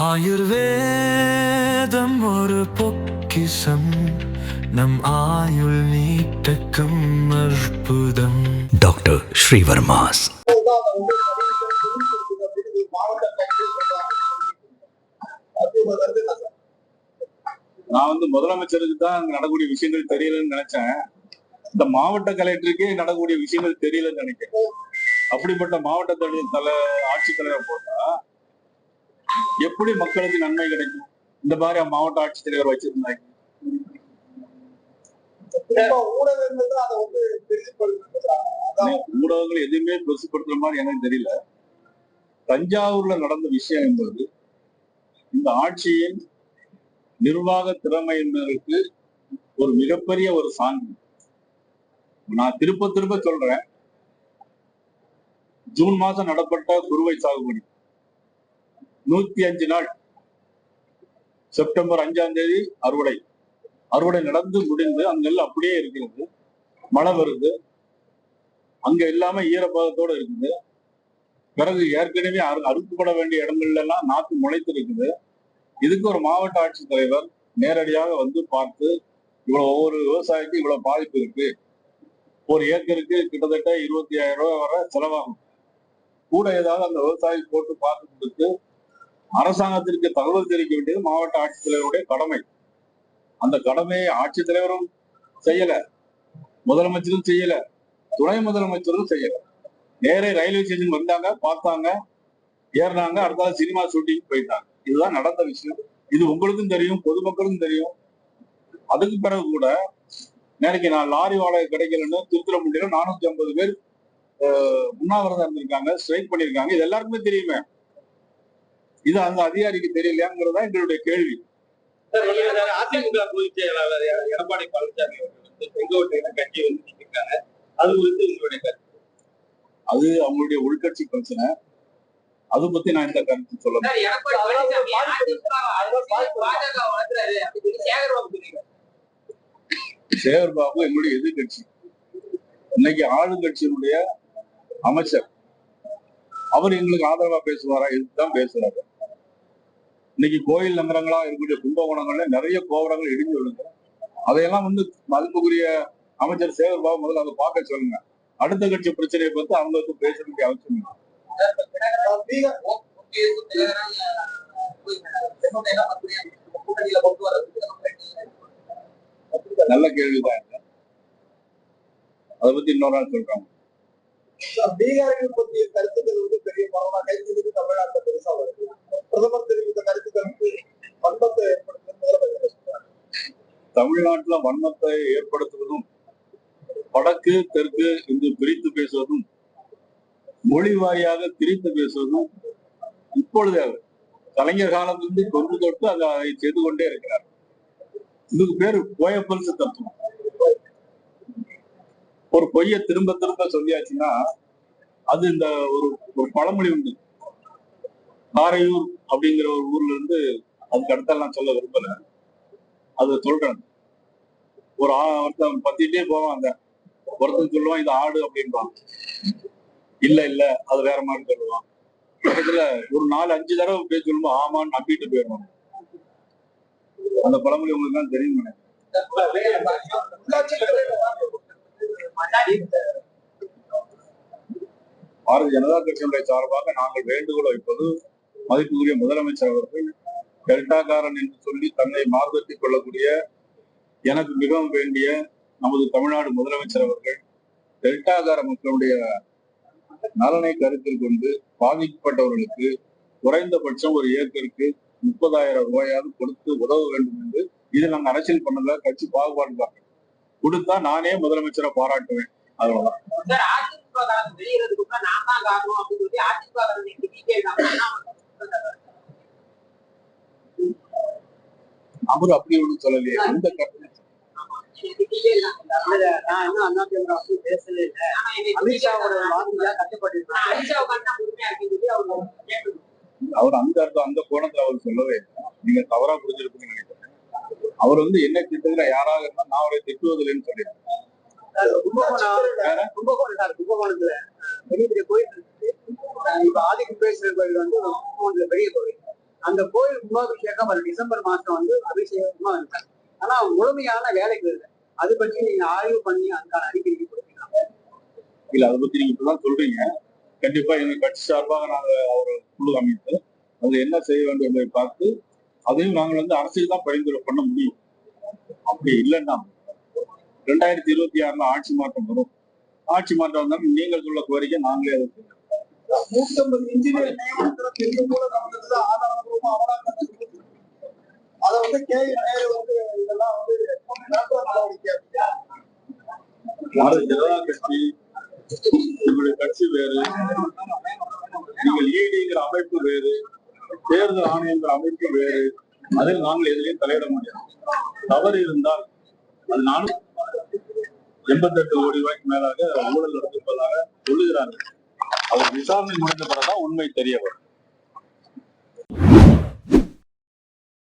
ஆயுர்வேதம் ஒரு பொக்கிசம் நம் ஆயுள் நீட்டக்கும் அற்புதம். டாக்டர் ஸ்ரீவர்மாஸ். நான் வந்து முதலமைச்சருக்கு தான் அங்க நடக்கக்கூடிய விஷயங்கள் தெரியலன்னு நினைச்சேன். இந்த மாவட்ட கலெக்டருக்கே நடக்கக்கூடிய விஷயங்கள் தெரியலன்னு நினைக்கிறேன். அப்படிப்பட்ட மாவட்ட தலை தலை ஆட்சித்தலைவர் போட்டா எப்படி மக்களுக்கு நன்மை கிடைக்கும்? இந்த மாதிரி மாவட்ட ஆட்சித்தலைவர் வச்சிருந்தாங்க. ஊடகங்கள் எதுவுமே பெருசுப்படுத்துற மாதிரி எனக்கு தெரியல. தஞ்சாவூர்ல நடந்த விஷயம் என்பது இந்த ஆட்சியின் நிர்வாக திறமை என்பதற்கு ஒரு மிகப்பெரிய ஒரு சான்று. நான் திருப்ப திருப்ப சொல்றேன். ஜூன் மாசம் நடப்பட்ட குறுவை சாகுபடி. நூத்தி அஞ்சு நாள். செப்டம்பர் அஞ்சாம் தேதி அறுவடை. அறுவடை நடந்து முடிந்து அங்க எல்லாம் அப்படியே இருக்கிறது மழை வருது. அங்க எல்லாமே ஈரப்பதத்தோட இருக்குது. பிறகு ஏற்கனவே அறு அறுக்கப்பட வேண்டிய இடங்கள்ல எல்லாம் நாத்து முளைத்து இருக்குது இதுக்கு ஒரு மாவட்ட ஆட்சித்தலைவர் நேரடியாக வந்து பார்த்து இவ்வளவு ஒவ்வொரு விவசாயிக்கு இவ்வளவு பாதிப்பு இருக்கு. ஒரு ஏக்கருக்கு கிட்டத்தட்ட இருபத்தி ஆயிரம் ரூபாய் வர செலவாகும். கூட ஏதாவது அந்த விவசாயி போட்டு பார்த்து கொடுத்து அரசாங்கத்திற்கு தகவல் தெரிவிக்க வேண்டியது மாவட்ட ஆட்சித்தலைவருடைய கடமை. அந்த கடமையை ஆட்சித்தலைவரும் செய்யல. முதலமைச்சரும் செய்யல. துணை முதலமைச்சரும் செய்யல. நேரே ரயில்வே ஸ்டேஷன் வந்தாங்க பார்த்தாங்க ஏறினாங்க அடுத்தால சினிமா ஷூட்டிங் போயிட்டாங்க. இதுதான் நடந்த விஷயம். இது உங்களுக்கும் தெரியும் பொதுமக்களுக்கும் தெரியும். அதுக்கு பிறகு கூட நேரக்கு நான் லாரி வாடகை கிடைக்கலன்னு திருத்துறமுண்டியில நானூத்தி ஐம்பது பேர் உண்ணாவிரதம் இருந்திருக்காங்க ஸ்ட்ரைக் பண்ணியிருக்காங்க. இது எல்லாருக்குமே தெரியுமே. இது அந்த அதிகாரிக்கு தெரியலையாங்கிறதா எங்களுடைய கேள்வி. அதிமுக பொதுச் செயலாளர் எடப்பாடி பழனிசாமி அவர்கள் வந்து செங்கோட்டையில கட்சி வந்து நிற்கிறாங்க அது குறித்து உங்களுடைய கருத்து. அது அவங்களுடைய உள்கட்சி பிரச்சனை. அது பத்தி நான் இந்த கருத்து சொல்ல சேகர் பாபு எங்களுடைய எதிர்கட்சி. இன்னைக்கு ஆளுங்கட்சியினுடைய அமைச்சர். அவர் எங்களுக்கு ஆதரவா பேசுவாரா? இதுதான் பேசுறாரு. இன்னைக்கு கோயில் நகரங்களா இருக்கக்கூடிய கும்பகோணங்கள்ல நிறைய கோபுரங்கள் இடிஞ்சு விழுங்க அதையெல்லாம் வந்து மதிப்புக்குரிய அமைச்சர் சேகர் பாபு முதல்ல அதை பார்க்க சொல்லுங்க. அடுத்த கட்சி பிரச்சனையை பத்தி அவங்க வந்து பேச வேண்டிய அவசியம் இல்லை. நல்ல கேள்விதான் அதை பத்தி இன்னொரு நாள் சொல்றாங்க. பீகார்கள் பற்றிய கருத்துக்கள் வந்து பெரிய பரவலா கைத்தொழிலுக்கு தமிழ்நாட்டில் பெருசா வருது. பிரதமர் தெரிவித்த கருத்துக்களுக்கு வன்மத்தை ஏற்படுத்தும் தமிழ்நாட்டில் தமிழ்நாட்டுல வன்மத்தை ஏற்படுத்துவதும் வடக்கு தெற்கு என்று பிரித்து பேசுவதும் மொழி வாரியாக பிரித்து பேசுவதும் இப்பொழுதே அவர் கலைஞர் காலத்திலிருந்து கொண்டு தொட்டு அதை செய்து கொண்டே இருக்கிறார். இதுக்கு பேரு கோயப்பல்ஸ் தத்துவம் ஒரு பொய்யை திரும்ப திரும்ப சொல்லியாச்சுன்னா அது இந்த ஒரு ஒரு பழமொழி உண்டு. காரையூர் அப்படிங்கிற ஒரு ஊர்ல இருந்து அதுக்கு அடுத்தெல்லாம் சொல்ல விரும்பல. அது சொல்றேன். ஒரு ஆ- ஒருத்தன் பத்திட்டே போவான் அந்த ஒருத்தன் சொல்லுவான் இது ஆடு அப்படின்பான் இல்ல இல்ல அது வேற மாதிரி சொல்லுவான். பக்கத்துல ஒரு நாலு அஞ்சு தடவை பேர் சொல்லும்போது ஆமான்னு நம்பிட்டு போயிடுவான். அந்த பழமொழி உங்களுக்கு தான் தெரியும் பாரதிய ஜனதா கட்சியினுடைய சார்பாக நாங்கள் வேண்டுகோள் வைப்பது மதிப்புக்குரிய முதலமைச்சர் அவர்கள் டெல்டாக்காரன் என்று சொல்லி தன்னை மாறுதட்டிக் கொள்ளக்கூடிய எனக்கு மிகவும் வேண்டிய நமது தமிழ்நாடு முதலமைச்சர் அவர்கள் டெல்டாக்கார மக்களுடைய நலனை கருத்தில் கொண்டு பாதிக்கப்பட்டவர்களுக்கு குறைந்தபட்சம் ஒரு ஏக்கருக்கு முப்பதாயிரம் ரூபாயாவது கொடுத்து உதவ வேண்டும் என்று இது நாங்க அரசியல் பண்ணல கட்சி பாகுபாடு பார்க்க கொடுத்தா நானே முதலமைச்சரை பாராட்டுவேன். அவ்வளவுதான் சார் அதிமுக வெளியேறதுக்கு நான் தான் காரணம் அப்படின்னு சொல்லி அதிமுக அவர் அப்படி ஒன்றும் சொல்லலையே. இந்த கருத்து அவர் அந்த அர்த்தம் அந்த கோணத்துல அவர் சொல்லவே இல்லை. நீங்க தவறா புரிஞ்சிருப்பீங்கன்னு நினைக்கிறேன். அவர் வந்து என்ன திட்டுகிற யாராக இருந்தா நான் அவரை திட்டுவதில்லைன்னு சொல்லியிருக்கேன் கும்பகோணம் கும்பகோணம் சார் கும்பகோணத்துல பெரிய பெரிய கோயில் இருக்கு இப்ப கோயில் வந்து கும்பகோணத்துல பெரிய கோயில் அந்த கோயில் கும்பாபிஷேகம் வர டிசம்பர் மாசம் வந்து அபிஷேகமா இருக்காங்க ஆனா முழுமையான வேலைகள் இல்லை அது பற்றி நீங்க ஆய்வு பண்ணி அதுக்கான அறிக்கை கொடுத்தீங்கன்னா இல்ல அதை பத்தி நீங்க இப்பதான் சொல்றீங்க. கண்டிப்பா எங்க கட்சி சார்பாக நாங்க ஒரு குழு அமைத்து அதுல என்ன செய்ய வேண்டும் என்பதை பார்த்து அதையும் நாங்கள் வந்து அரசியல் தான் பரிந்துரை பண்ண முடியும். அப்படி இல்லைன்னா ரெண்டாயிரத்தி இருபத்தி ஆறுல ஆட்சி மாற்றம் வரும். ஆட்சி மாற்றம் வந்தாலும் நீங்கள் சொல்ல கோரிக்கை நாங்களே அதை. நூற்றம்பது இன்ஜினியர் நியமனத்துல கூட நடந்தது ஆதாரபூர்வமா அவராக அதை வந்து கே வந்து இதெல்லாம் வந்து நடவடிக்கை பாரதிய ஜனதா கட்சி கட்சி வேறு. நீங்கள் ஈடிங்கிற அமைப்பு வேறு. தேர்தல் ஆணையங்கிற அமைப்பு வேறு. அதில் நாங்கள் எதிலையும் தலையிட முடியாது. தவறு இருந்தால் அது நானும் எண்பத்தெட்டு கோடி ரூபாய்க்கு மேலாக ஊழல் நடந்திருப்பதாக சொல்லுகிறார்கள். அவர் விசாரணை முடிந்த பிறகுதான் உண்மை தெரிய வரும்.